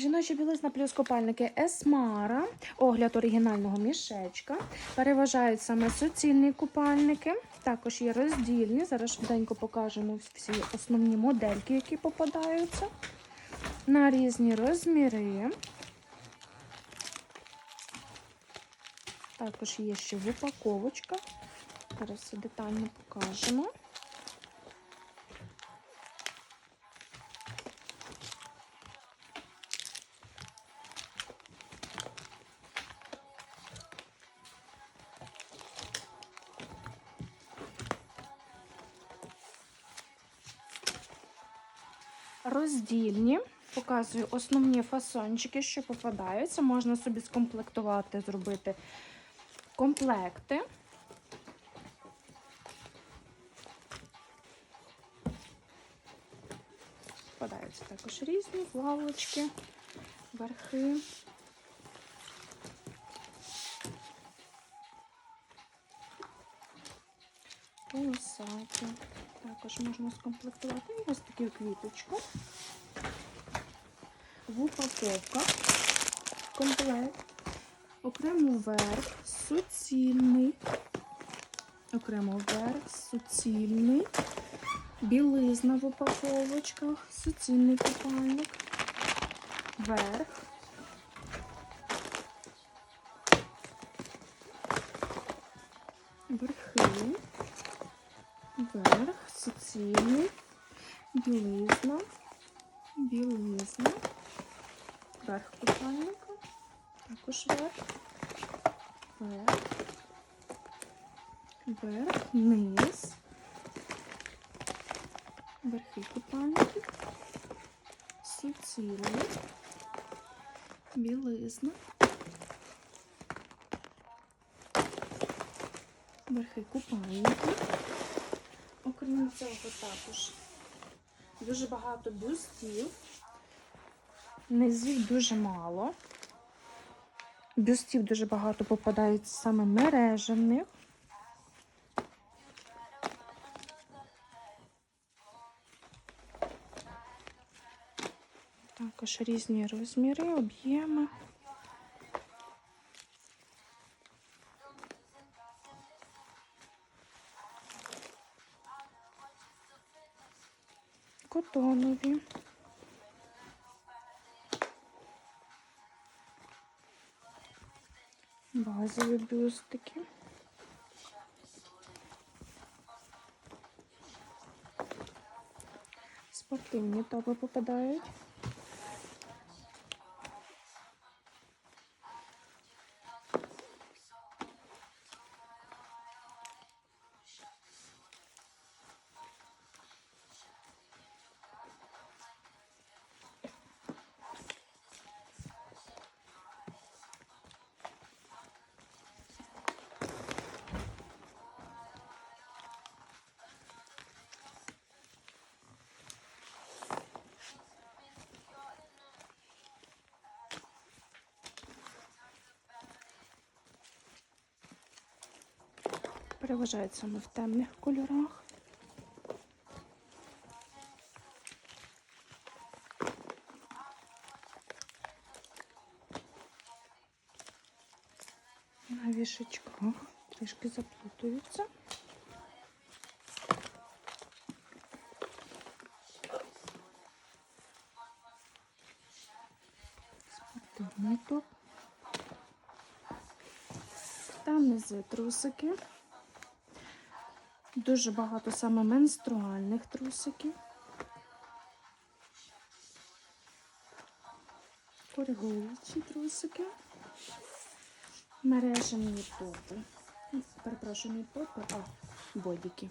Жіночі білизна плюс купальники Есмара, огляд оригінального мішечка. Переважають саме суцільні купальники. Також є роздільні. Зараз швиденько покажемо всі основні модельки, які попадаються. На різні розміри. Також є ще в упаковочках. Зараз все детально покажемо. Роздільні. Показую основні фасончики, що попадаються. Можна собі скомплектувати, зробити комплекти. Попадаються також різні плавочки, верхи. Полосаті. Також можна скомплектувати І ось таку квіточку. В упаковках комплект. Окремо верх, суцільний. Окремо верх, суцільний. Білизна в упаковочках, суцільний купальник. Верх. Верхи верх, суцільний, білизна, білизна, верх купальника, також верх, верх, верх, низ, верхи купальники, суцільний, білизна, верхи купальники. Окрім цього також дуже багато бюстів. Низів дуже мало. Бюстів дуже багато попадають саме мережевних. Також різні розміри, об'єми. Котонові. Базові бюстики. Спортивні топи попадають. Переважають саме в темних кольорах. На вішечках трішки заплутуються. Спортивний топ. Там низи трусики. Дуже багато саме менструальних трусиків. Коригуючі трусики. Мережені топи. Перепрошую, не топи, а бодіки.